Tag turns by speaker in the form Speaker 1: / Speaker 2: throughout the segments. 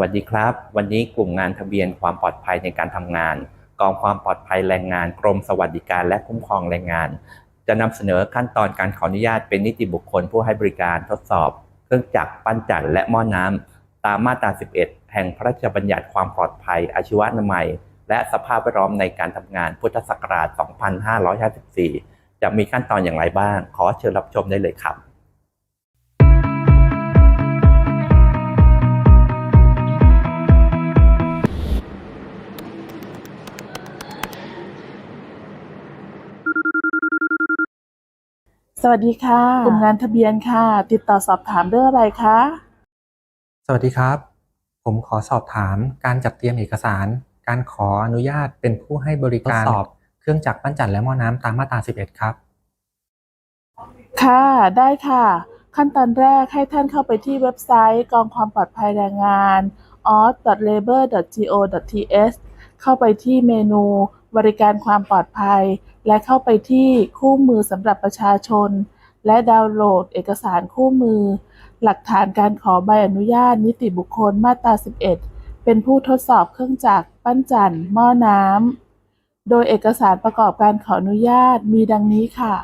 Speaker 1: วัสดีครับ วันนี้กลุ่มงานทะเบียนความปลอดภัยในการทำงาน กองความปลอดภัยแรงงาน กรมสวัสดิการและคุ้มครองแรงงาน จะนำเสนอขั้นตอนการขออนุญาตเป็นนิติบุคคลผู้ให้บริการทดสอบ เครื่องจักรปั้นจันทร์และหม้อน้ำตามมาตรา 11 แห่งพระราชบัญญัติความปลอดภัยอาชีวนามัย และสภาพแวดล้อมในการทำงานพุทธศักราช 2554 จะมีขั้นตอนอย่างไรบ้าง ขอเชิญรับชมได้เลยครับ
Speaker 2: สวัสดีค่ะกลุ่มงานทะเบียนค่ะ ติดต่อสอบถามเรื่องอะไรคะ
Speaker 3: สวัสดีครับ ผมขอสอบถามการจัดเตรียมเอกสาร การขออนุญาตเป็นผู้ให้บริการทดสอบ เครื่องจักรปั้นจันทร์และหม้อน้ำตามมาตรา 11 ครับ
Speaker 2: ค่ะได้ค่ะ ขั้นตอนแรกให้ท่านเข้าไปที่เว็บไซต์กองความปลอดภัยแรงงาน auth.labor.go.th เข้าไปที่เมนูบริการความปลอดภัย และเข้าไปที่คู่มือสำหรับประชาชน และดาวน์โหลดเอกสารคู่มือ หลักฐานการขอใบอนุญาตนิติบุคคลมาตรา 11 เป็นผู้ทดสอบเครื่องจักรปั้นจันทร์หม้อน้ำ โดยเอกสารประกอบการขออนุญาตมีดังนี้ค่ะ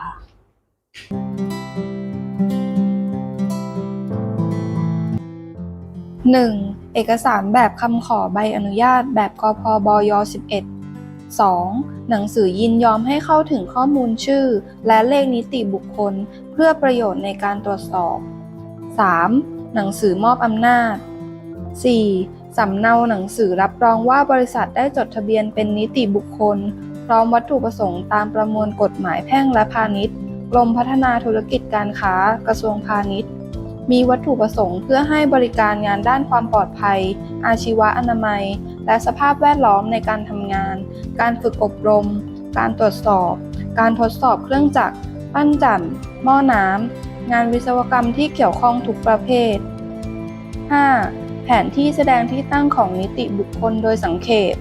Speaker 4: 1. เอกสารแบบคำขอใบอนุญาตแบบกพบย11 2. หนังสือยินยอมให้เข้าถึงข้อมูลชื่อ และเลขนิติบุคคล เพื่อประโยชน์ในการตรวจสอบ 3. หนังสือมอบอำนาจ 4. สำเนาหนังสือรับรองว่าบริษัทได้จดทะเบียนเป็นนิติบุคคล พร้อมวัตถุประสงค์ตามประมวลกฎหมายแพ่งและพาณิชย์กรมพัฒนาธุรกิจการค้ากระทรวงพาณิชย์ มีวัตถุประสงค์เพื่อให้บริการงานด้านความปลอดภัย อาชีวะอนามัย และสภาพแวดล้อมในการทำงาน การฝึกอบรม การตรวจสอบ การทดสอบเครื่องจักร ปั้นจั่นหม้อน้ำ งานวิศวกรรมที่เกี่ยวข้องทุกประเภท 5. แผนที่แสดงที่ตั้งของนิติบุคคลโดยสังเขป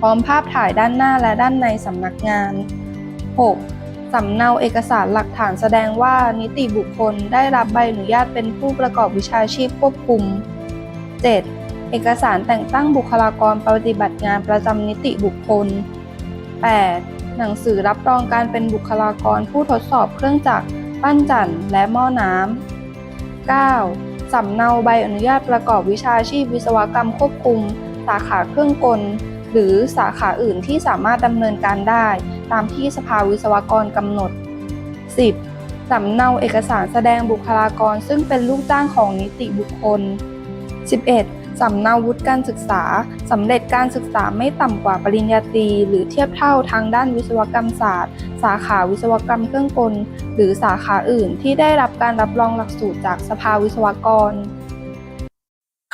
Speaker 4: พร้อมภาพถ่ายด้านหน้าและด้านในสำนักงาน 6. สำเนาเอกสารหลักฐานแสดงว่านิติบุคคลได้รับใบอนุญาตเป็นผู้ประกอบวิชาชีพควบคุม 7. เอกสารแต่งตั้งบุคลากรปฏิบัติงานประจำนิติบุคคล 8. หนังสือรับรองการเป็นบุคลากรผู้ทดสอบเครื่องจักรปั้นจั่นและหม้อน้ำ 9. สำเนาใบอนุญาตประกอบวิชาชีพวิศวกรรมควบคุม สาขาเครื่องกล หรือสาขาอื่นที่สามารถดำเนินการได้ ตามที่สภาวิศวกรกำหนด 10. สำเนาเอกสารแสดงบุคลากรซึ่งเป็นลูกจ้างของนิติบุคคล 11. สำเนาวุฒิการศึกษา สำเร็จการศึกษาไม่ต่ำกว่าปริญญาตรี หรือเทียบเท่าทางด้านวิศวกรรมศาสตร์ สาขาวิศวกรรมเครื่องกล หรือสาขาอื่นที่ได้รับการรับรองหลักสูตรจากสภาวิศวกร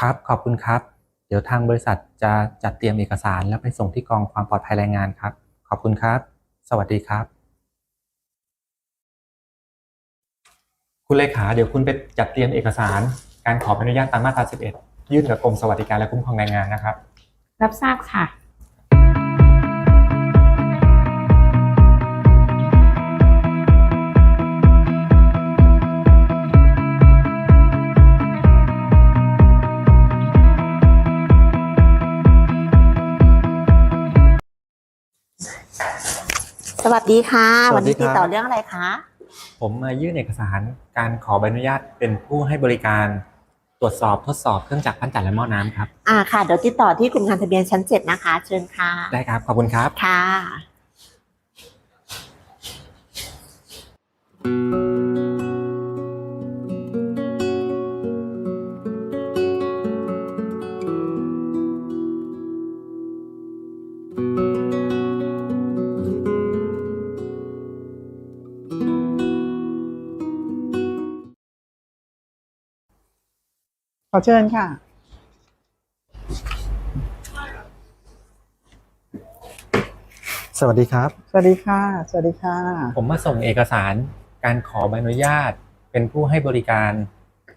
Speaker 3: ครับ ขอบคุณครับ เดี๋ยวทางบริษัทจะจัดเตรียมเอกสาร แล้วไปส่งที่กองความปลอดภัยแรงงานครับ ขอบคุณครับ สวัสดีครับ คุณเลขาเดี๋ยวคุณไปจัดเตรียมเอกสาร การขอใบอนุญาตตามมาตรา 11 ยื่นกับกรมสวัสดิการและคุ้มครองแรงงานนะครับ
Speaker 5: รับทราบค่ะ
Speaker 6: สวัสดีค่ะ
Speaker 3: สวั
Speaker 6: วัน
Speaker 3: สดี
Speaker 6: นี้
Speaker 3: ครับ
Speaker 6: ติดต่อเรื่องอะไรคะ
Speaker 3: ผมมายื่นเอกสารการขอใบอนุญาตเป็นผู้ให้บริการ ตรวจสอบทดสอบเครื่องจักรปั้นจั่นและหม้อน้ำครับ
Speaker 6: อ่าค่ะ เดี๋ยวติดต่อที่กลุ่มงานทะเบียนชั้นเจ็ดนะคะ เชิญค่ะ
Speaker 3: ได้ครับขอบคุณครับ
Speaker 6: ค่ะ
Speaker 7: อเชิญค่ะ
Speaker 3: สวัสดีครับ
Speaker 7: สวัสดีค่ะ สวัสดีค่ะ
Speaker 3: ผมมาส่งเอกสารการขอใบอนุญาต เป็นผู้ให้บริการ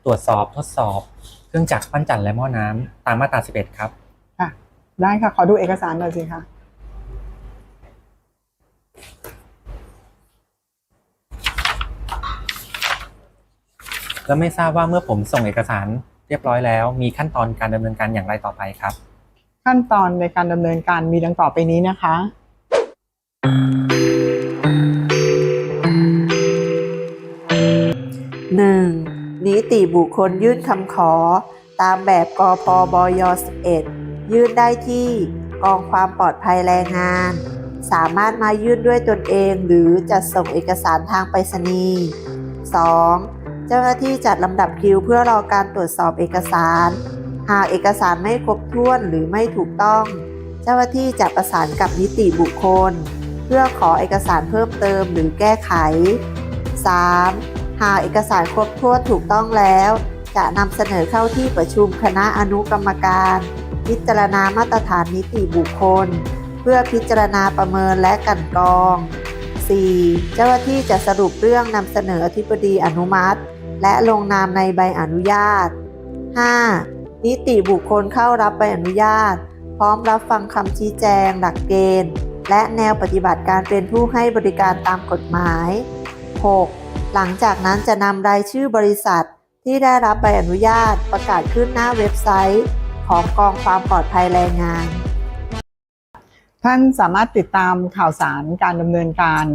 Speaker 3: ตรวจสอบทดสอบ เครื่องจักรปั้นจั่นและหม้อน้ำตามมาตรา 11 ครับ
Speaker 7: ค่ะ ได้ค่ะ ขอดูเอกสารหน่อยสิคะ
Speaker 3: แล้วไม่ทราบว่าเมื่อผมส่งเอกสาร เรียบร้อยแล้ว มีขั้นตอนการดำเนินการอย่างไรต่อไปครับ
Speaker 7: ขั้นตอนในการดำเนินการมีดังต่อไปนี้นะคะ
Speaker 6: 1. นิติบุคคลยื่นคำขอ ตามแบบกพบย11 ยื่นได้ที่กองความปลอดภัยแรงงาน สามารถมายื่นด้วยตนเองหรือจัดส่งเอกสารทางไปรษณีย์ 2. เจ้าหน้าที่จัดลำดับคิวเพื่อรอการตรวจสอบเอกสาร หากเอกสารไม่ครบถ้วนหรือไม่ถูกต้อง เจ้าหน้าที่จะประสานกับนิติบุคคล เพื่อขอเอกสารเพิ่มเติมหรือแก้ไข 3. หากเอกสารครบถ้วนถูกต้องแล้ว จะนำเสนอเข้าที่ประชุมคณะอนุกรรมการ พิจารณามาตรฐานนิติบุคคล เพื่อพิจารณาประเมินและกันกรอง 4. เจ้าหน้าที่จะสรุปเรื่องนำเสนออธิบดีอนุมัติ และลงนามในใบอนุญาต 5. นิติบุคคลเข้ารับใบอนุญาต พร้อมรับฟังคำชี้แจง หลักเกณฑ์ และแนวปฏิบัติการเป็นผู้ให้บริการตามกฎหมาย 6. หลังจากนั้นจะนำรายชื่อบริษัท ที่ได้รับใบอนุญาตประกาศขึ้นหน้าเว็บไซต์ ของกองความปลอดภัยแรงงาน
Speaker 7: ท่านสามารถติดตามข่าวสารการดำเนินการ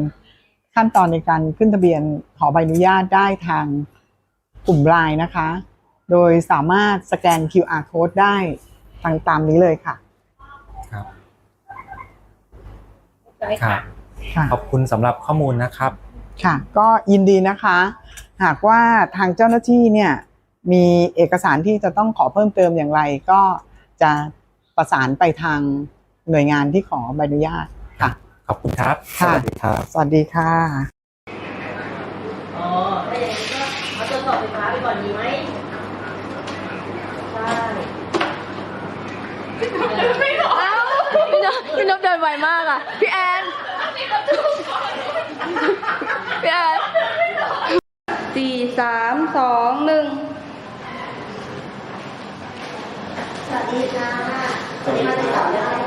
Speaker 7: ขั้นตอนในการขึ้นทะเบียนขอใบอนุญาตได้ทาง กลุ่มไลน์นะคะ โดยสามารถสแกน QR code ได้ทางตามนี้เลยค่ะ
Speaker 3: ครับ
Speaker 4: ได้
Speaker 3: ครั
Speaker 4: ค่ะ
Speaker 3: บ
Speaker 7: ค่ะ
Speaker 3: ขอบคุณสำหรับข้อมูลนะครับ
Speaker 7: ค่ะ ก็ยินดีนะคะ หากว่าทางเจ้าหน้าที่เนี่ย มีเอกสารที่จะต้องขอเพิ่มเติมอย่างไร ก็จะประสานไปทางหน่วยงานที่ขอใบอนุญาตค่ะ
Speaker 3: ขอบคุณครับ
Speaker 7: ค่ะ
Speaker 3: สวัสดีครับ
Speaker 7: สวัสดีค่ะ
Speaker 5: อ๋อถ้าอย่างนี้ก็เอาตรวจ สอบไฟฟ้าไปก่อนดีไหมใช่
Speaker 4: พี่นพพี่นพเดินไวมากอะ พี่แอนพี่แอนสี่สามสองหนึ่ง
Speaker 6: สวัสดีค่ะวันนี้มาติดต่อเรื่องอะไร